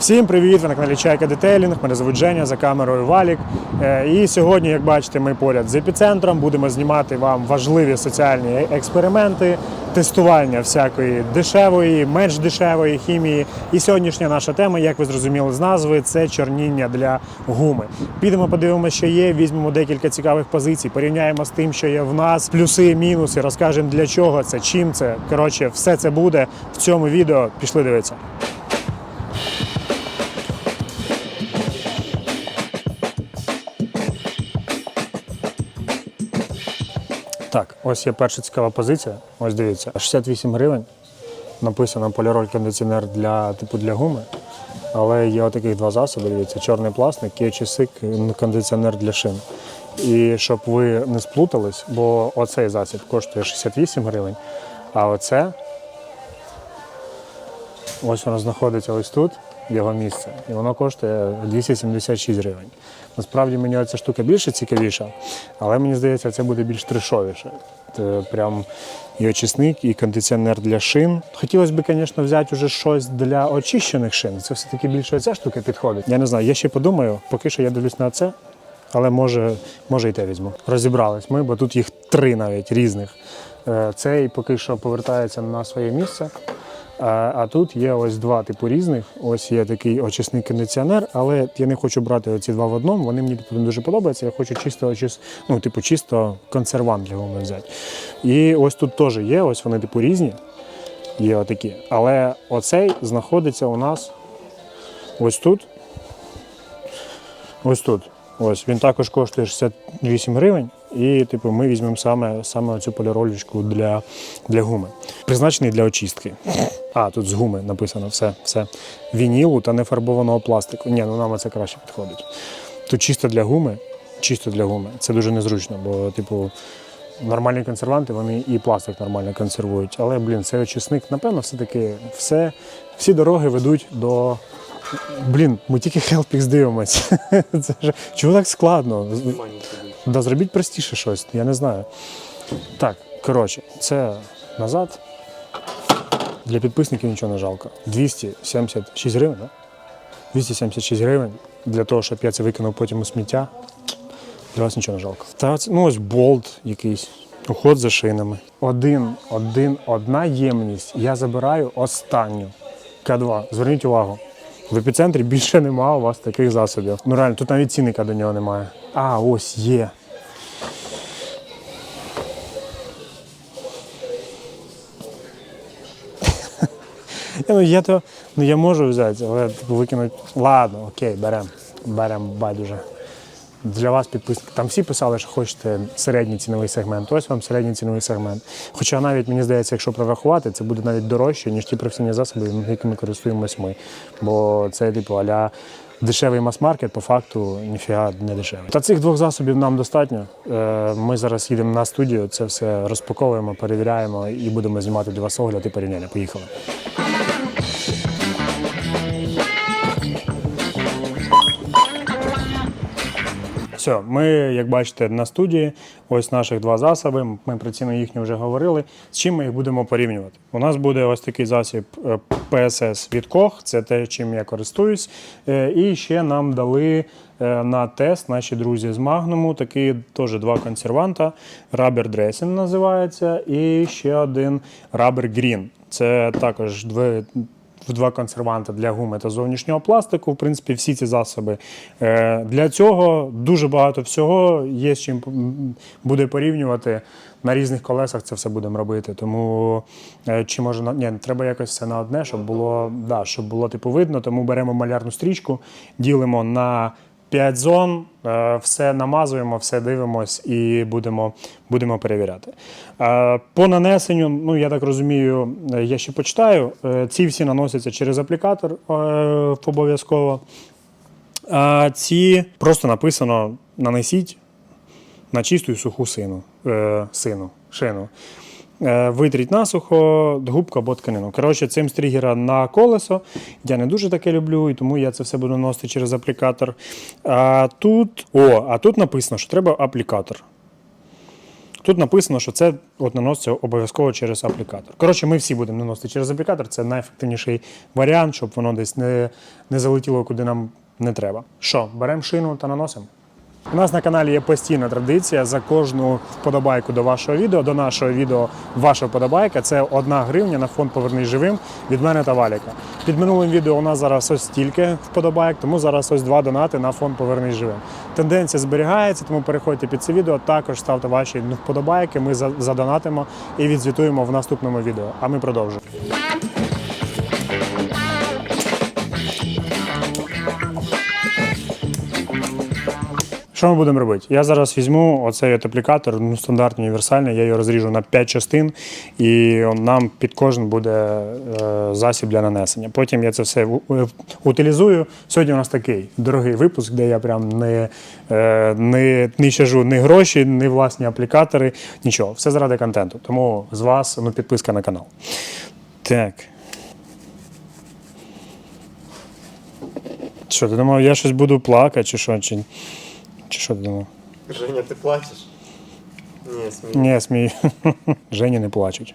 Всім привіт! Ви на каналі Чайка Детейлінг. Мене звуть Женя за камерою Валік. Е, І сьогодні, як бачите, ми поряд з епіцентром будемо знімати вам важливі соціальні експерименти, тестування всякої дешевої, менш дешевої хімії. І сьогоднішня наша тема, як ви зрозуміли з назви, це чорніння для гуми. Підемо, подивимося, що є. Візьмемо декілька цікавих позицій, порівняємо з тим, що є в нас, плюси, мінуси, розкажемо для чого це, чим це. Коротше, все це буде в цьому відео. Пішли дивитися. Так, ось є перша цікава позиція. Ось дивіться, 68 гривень. Написано поліроль кондиціонер для типу для гуми. Але є отаких два засоби. Дивіться, чорний пластик і часик кондиціонер для шин. І щоб ви не сплутались, бо оцей засіб коштує 68 гривень, а оце ось воно знаходиться ось тут, його місце, і воно коштує 276 гривень. Насправді мені ця штука більше цікавіша, але мені здається, це буде більш трешовіше. Це прям і очисник, і кондиціонер для шин. Хотілося б, звісно, взяти вже щось для очищених шин. Це все-таки більше ця штука підходить. Я не знаю, я ще подумаю, поки що я дивлюсь на це. Але може, може і те візьму. Розібрались ми, бо тут їх три навіть різних. Е, Цей поки що повертається на своє місце. А, тут є ось два типу різних. Ось є такий очисний кондиціонер, але я не хочу брати оці два в одному. Вони мені типу, дуже подобаються. Я хочу чисто очис... ну, типу, чисто консервант для гуми взяти. І ось тут теж є, ось вони типу різні. Є отакі. Але оцей знаходиться у нас ось тут. Ось тут. Ось він також коштує 68 гривень. І типу, ми візьмемо саме, саме цю поліролічку для, для гуми. Призначений для очистки. А, тут з гуми написано все. все. Вінілу та нефарбованого пластику. Ні, ну нам це краще підходить. Тут чисто для гуми, чисто для гуми. Це дуже незручно, бо, типу, нормальні консерванти, вони і пластик нормально консервують. Але, блін, цей очисник, напевно, все-таки все, всі дороги ведуть до. Блін, ми тільки Helpix дивимося. Це ж чого так складно? Да, зробіть простіше щось, я не знаю. Так, коротше, це назад. Для підписників нічого не жалко. 276 гривень, так? 276 гривень для того, щоб я це викинув потім у сміття. Для вас нічого не жалко. Та ну ось болт якийсь, уход за шинами. Один, один, одна ємність. Я забираю останню. К2. Зверніть увагу. В епіцентрі більше немає у вас таких засобів. Ну реально, тут навіть цінника до нього немає. А, ось є. Ну, я то ну, я можу взяти, але типу, викинути. Ладно, окей, беремо. Беремо байдуже. Для вас підписники. Там всі писали, що хочете середній ціновий сегмент. Ось вам середній ціновий сегмент. Хоча навіть мені здається, якщо прорахувати, це буде навіть дорожче, ніж ті професійні засоби, якими користуємось ми. Бо це типу аля дешевий мас-маркет, по факту ніфіга не дешевий. Та цих двох засобів нам достатньо. Е, Ми зараз їдемо на студію, це все розпаковуємо, перевіряємо і будемо знімати для вас огляд і порівняння. Поїхали. Все, ми, як бачите, на студії. Ось наших два засоби. Ми про ціну їхню вже говорили. З чим ми їх будемо порівнювати? У нас буде ось такий засіб е, PSS від Koch, це те, чим я користуюсь. Е, І ще нам дали е, на тест наші друзі з Magnum, такі теж два консерванта. Rubber Dressing називається, і ще один Rubber Green. Це також дві в два консерванти для гуми та зовнішнього пластику. В принципі, всі ці засоби. Е, Для цього дуже багато всього є з чим буде порівнювати. На різних колесах це все будемо робити. Тому е, чи може ні, треба якось все на одне, щоб було, да, щоб було типу видно. Тому беремо малярну стрічку, ділимо на 5 зон, е, все намазуємо, все дивимось і будемо, будемо перевіряти. Е, По нанесенню, ну я так розумію, е, я ще почитаю. Ці всі наносяться через аплікатор обов'язково. А ці просто написано нанесіть на чисту і суху сину, сину, шину. Е, Витріть насухо, губку або тканину. Коротше, цим з тригера на колесо. Я не дуже таке люблю, і тому я це все буду носити через аплікатор. А тут, о, а тут написано, що треба аплікатор. Тут написано, що це от наноситься обов'язково через аплікатор. Коротше, ми всі будемо наносити через аплікатор. Це найефективніший варіант, щоб воно десь не, не залетіло, куди нам не треба. Що, беремо шину та наносимо? У нас на каналі є постійна традиція за кожну вподобайку до вашого відео, до нашого відео ваша вподобайка. Це одна гривня на фонд Повернись живим від мене та Валіка. Під минулим відео у нас зараз ось стільки вподобайок, тому зараз ось два донати на фонд Повернись живим. Тенденція зберігається, тому переходьте під це відео. Також ставте ваші вподобайки. Ми за- задонатимо і відзвітуємо в наступному відео. А ми продовжуємо. Що ми будемо робити? Я зараз візьму оцей от аплікатор, ну, стандартний універсальний, я його розріжу на 5 частин, і нам під кожен буде е, засіб для нанесення. Потім я це все у- утилізую. Сьогодні у нас такий дорогий випуск, де я прям не, е, не, не щажу ні гроші, ні власні аплікатори, нічого. Все заради контенту. Тому з вас ну, підписка на канал. Так. Що, ти думав, я щось буду плакати, чи що? Чи, чи що ти думав? Женя, ти плачеш? Ні, смій. Ні, смію. Жені не плачуть.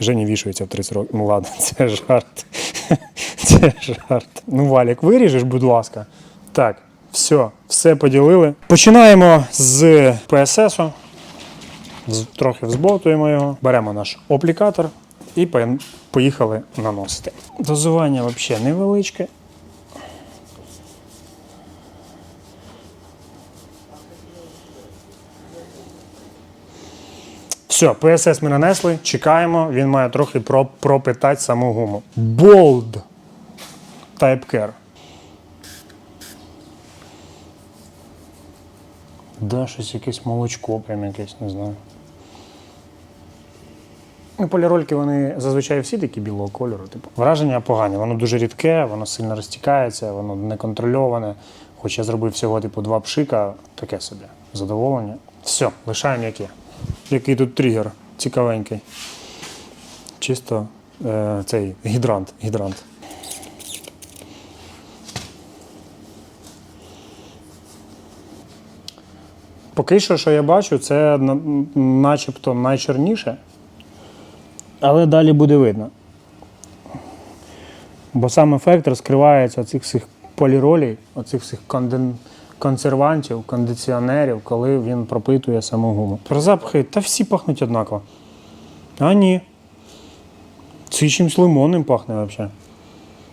Жені вішується в 30 років. Ну ладно, це жарт. Це жарт. Ну, Валік, виріжеш, будь ласка. Так, все, все поділили. Починаємо з ПССу. З- Трохи взботуємо його. Беремо наш аплікатор і поїхали наносити. Дозування взагалі невеличке. Все, ПСС ми нанесли, чекаємо, він має трохи пропитати саму гуму. Bold Type Care. Да, щось якесь молочко, прям якесь, не знаю. Ну, полірольки вони зазвичай всі такі білого кольору. Типу. Враження погані, воно дуже рідке, воно сильно розтікається, воно неконтрольоване. Хоч я зробив всього типу два пшика, таке собі. Задоволення. Все, лишаємо як є. Який тут тригер цікавенький. Чисто е, цей гідрант. гідрант. Поки що, що я бачу, це начебто найчорніше, але далі буде видно. Бо сам ефект розкривається оцих всіх поліролей, оцих всіх конден... консервантів, кондиціонерів, коли він пропитує саму гуму. Про запахи, та всі пахнуть однаково. А ні. Це чимось лимонним пахне взагалі.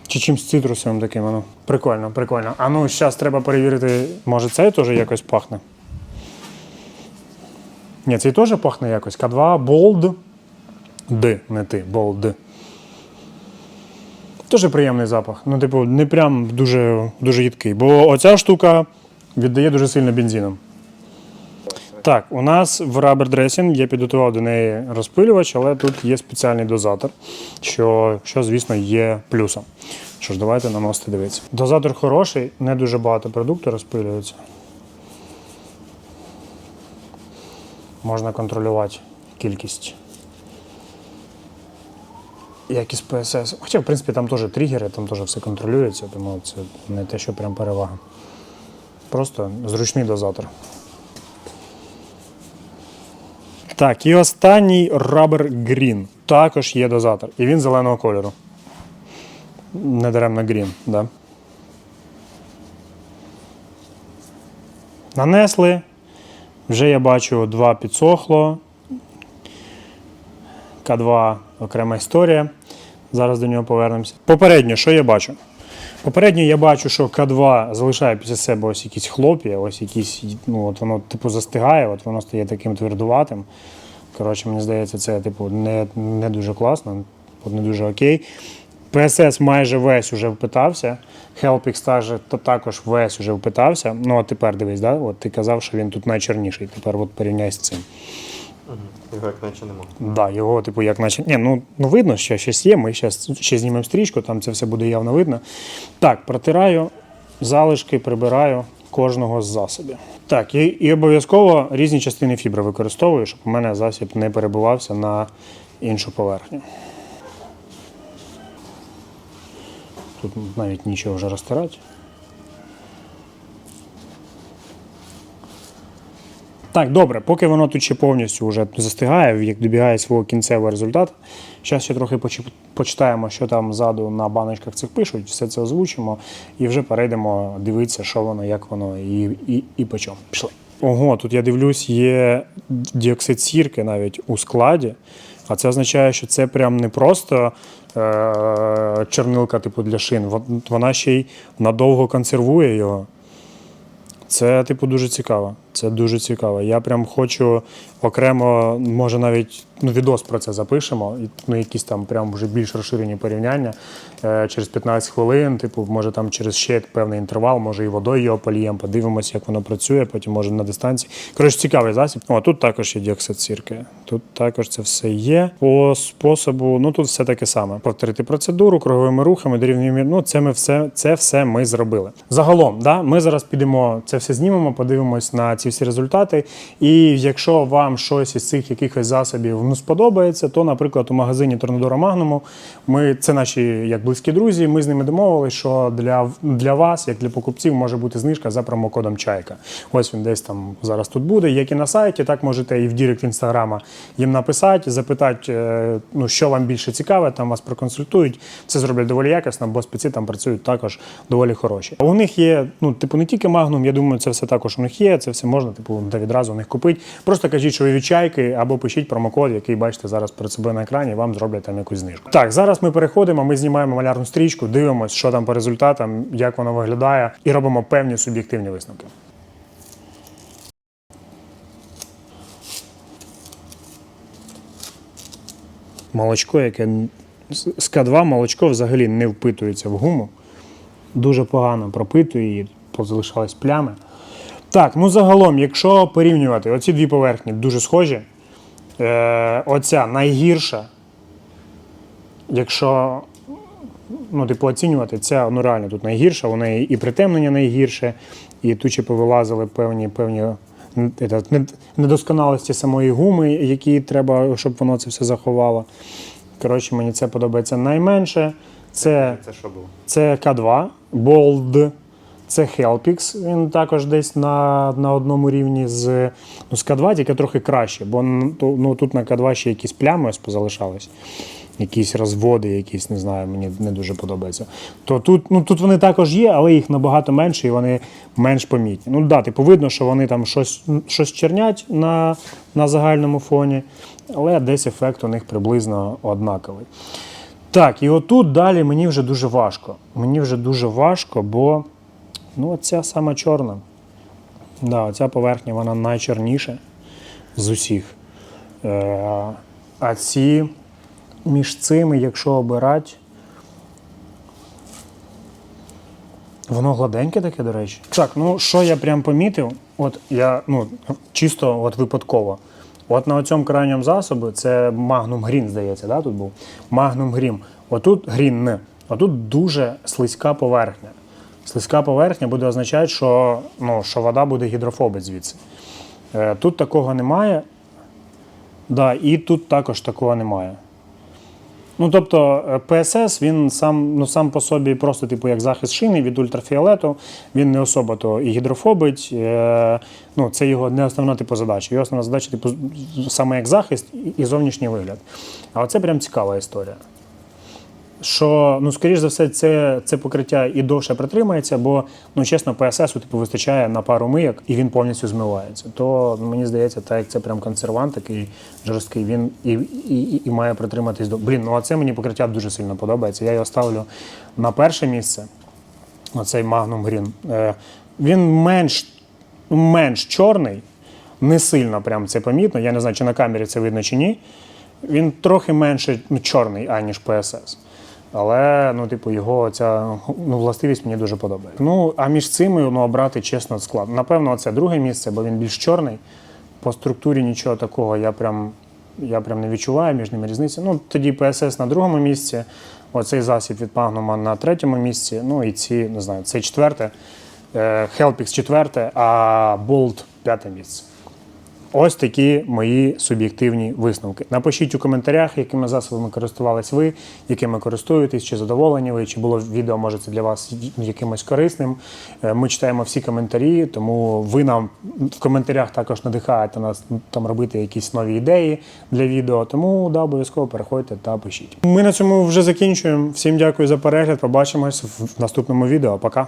Чи чимось цитрусовим таким. Ну. Прикольно, прикольно. А ну, зараз треба перевірити, може цей теж якось пахне. Ні, цей теж пахне якось. К2 Bold. Д, не ти, Bold. Дуже приємний запах. Ну, типу, не прям дуже, дуже їдкий. Бо оця штука віддає дуже сильно бензином. Так, у нас в Rubber Dressing я підготував до неї розпилювач, але тут є спеціальний дозатор, що, що звісно, є плюсом. Що ж, давайте наносити дивитися. Дозатор хороший, не дуже багато продукту розпилюється. Можна контролювати кількість. Якість ПСС. Хоча, в принципі, там теж тригери, там теж все контролюється, тому це не те, що прям перевага. Просто зручний дозатор. Так, і останній Rubber Green. Також є дозатор. І він зеленого кольору. Недаремно Green, да. Нанесли. Вже я бачу два підсохло. К2 окрема історія. Зараз до нього повернемося. Попередньо, що я бачу? Попередньо я бачу, що К2 залишає після себе ось якісь хлоп'я, ось якісь, ну от воно типу застигає, от воно стає таким твердуватим. Коротше, мені здається, це типу не, не дуже класно, не дуже окей. ПСС майже весь уже впитався. Також, то також весь уже впитався. Ну, а тепер дивись, да? от ти казав, що він тут найчорніший. Тепер от порівняй з цим. Його як наче нема. Да, його, типу, як наче. Ні, ну, ну видно, що щось є. Ми зараз ще знімемо стрічку, там це все буде явно видно. Так, протираю залишки, прибираю кожного з засобів. Так, і, і обов'язково різні частини фібри використовую, щоб у мене засіб не перебувався на іншу поверхню. Тут навіть нічого вже розтирати. Так, добре, поки воно тут ще повністю вже застигає, як добігає свого кінцевого результату. Зараз ще трохи почитаємо, що там ззаду на баночках цих пишуть, все це озвучимо і вже перейдемо дивитися, що воно, як воно і, і, і по чому. Пішли. Ого, тут я дивлюсь, є діоксид сірки навіть у складі. А це означає, що це прям не просто е- чорнилка типу для шин, вона ще й надовго консервує його. Це, типу, дуже цікаво. Це дуже цікаво. Я прям хочу окремо, може, навіть ну, відос про це запишемо, ну, якісь там прям вже більш розширені порівняння е, через 15 хвилин, типу, може там через ще певний інтервал, може і водою його поліємо, подивимося, як воно працює, потім може на дистанції. Коротше, цікавий засіб. О, тут також є діоксид сірки. Тут також це все є. По способу, ну тут все таке саме. Повторити процедуру круговими рухами, дорівнюємо. Ну, це ми все, це все ми зробили. Загалом, да, ми зараз підемо це все знімемо, подивимось на ці всі результати. І якщо вам щось із цих якихось засобів ну, сподобається, то, наприклад, у магазині Торнадора Магнуму ми це наші як близькі друзі. Ми з ними домовилися, що для, для вас, як для покупців, може бути знижка за промокодом Чайка. Ось він десь там зараз тут буде. Як і на сайті, так можете і в Дірект інстаграма їм написати, запитати, е, ну що вам більше цікаве, там вас проконсультують. Це зроблять доволі якісно, бо спеці там працюють також доволі хороші. У них є, ну, типу, не тільки магнум, я думаю, це все також у них є. Це все можна, типу, та відразу у них купити. Просто кажіть, що ви від чайки, або пишіть промокод, який бачите зараз перед собою на екрані, вам зроблять там якусь знижку. Так, зараз ми переходимо, ми знімаємо малярну стрічку, дивимося, що там по результатам, як воно виглядає, і робимо певні суб'єктивні висновки. молочко, яке з К2 молочко взагалі не впитується в гуму. Дуже погано пропитує її, позалишались плями. Так, ну загалом, якщо порівнювати, оці дві поверхні дуже схожі. Е, оця найгірша. Якщо ну, типу, оцінювати, ця ну, реально тут найгірша, у неї і притемнення найгірше, і тут ще повилазили певні, певні недосконалості самої гуми, які треба, щоб воно це все заховало. Коротше, мені це подобається найменше. Це Це що було? це К2, Bold, це Helpix. Він також десь на, на одному рівні з, ну, з К2, тільки трохи краще, бо ну, тут на К2 ще якісь плями позалишались. Якісь розводи, якісь, не знаю, мені не дуже подобається. То тут, ну, тут вони також є, але їх набагато менше і вони менш помітні. Ну да, типу, видно, що вони там щось, щось чернять на, на загальному фоні, але десь ефект у них приблизно однаковий. Так, і отут далі мені вже дуже важко. Мені вже дуже важко, бо ну, ця сама чорна. Да, ця поверхня вона найчорніша з усіх. Е, а ці між цими, якщо обирати, воно гладеньке таке, до речі. Так, ну що я прям помітив, от я ну, чисто от випадково. От на цьому крайньому засобі це Magnum Green, здається, да, тут був. Magnum Green. Отут Green. Отут дуже слизька поверхня. Слизька поверхня буде означати, що, ну, що вода буде гідрофобить звідси. Е, тут такого немає. Да, і тут також такого немає. Ну, тобто е, ПСС він сам, ну, сам по собі просто типу, як захист шини від ультрафіолету, він не особо то і гідрофобить. Е, ну, це його не основна типу задача. Його основна задача, типу, саме як захист і- зовнішній вигляд. А оце прям цікава історія. Що, ну, скоріш за все, це, це покриття і довше притримається, бо, ну, чесно, ПСС типу, вистачає на пару мийок і він повністю змивається. То мені здається, так як це прям консервант такий жорсткий, він і, і, і, і має притриматись до. Блін, ну а це мені покриття дуже сильно подобається. Я його ставлю на перше місце. Оцей Magnum Green. Е, він менш, менш чорний, не сильно прям це помітно. Я не знаю, чи на камері це видно чи ні. Він трохи менше чорний, аніж PSS. Але ну, типу, його ця ну, властивість мені дуже подобається. Ну, а між цими ну, обрати чесно складно. Напевно, це друге місце, бо він більш чорний. По структурі нічого такого я прям, я прям не відчуваю між ними різниці. Ну, тоді PSS на другому місці, оцей засіб від Magnum на третьому місці, ну і ці, не знаю, це четверте, Helpix четверте, а Bolt п'яте місце. Ось такі мої суб'єктивні висновки. Напишіть у коментарях, якими засобами користувались ви, якими користуєтесь, чи задоволені ви, чи було відео, може це для вас якимось корисним. Е, Ми читаємо всі коментарі, тому ви нам в коментарях також надихаєте нас там робити якісь нові ідеї для відео. Тому да, обов'язково переходьте та пишіть. Ми на цьому вже закінчуємо. Всім дякую за перегляд. Побачимось в наступному відео. Пока.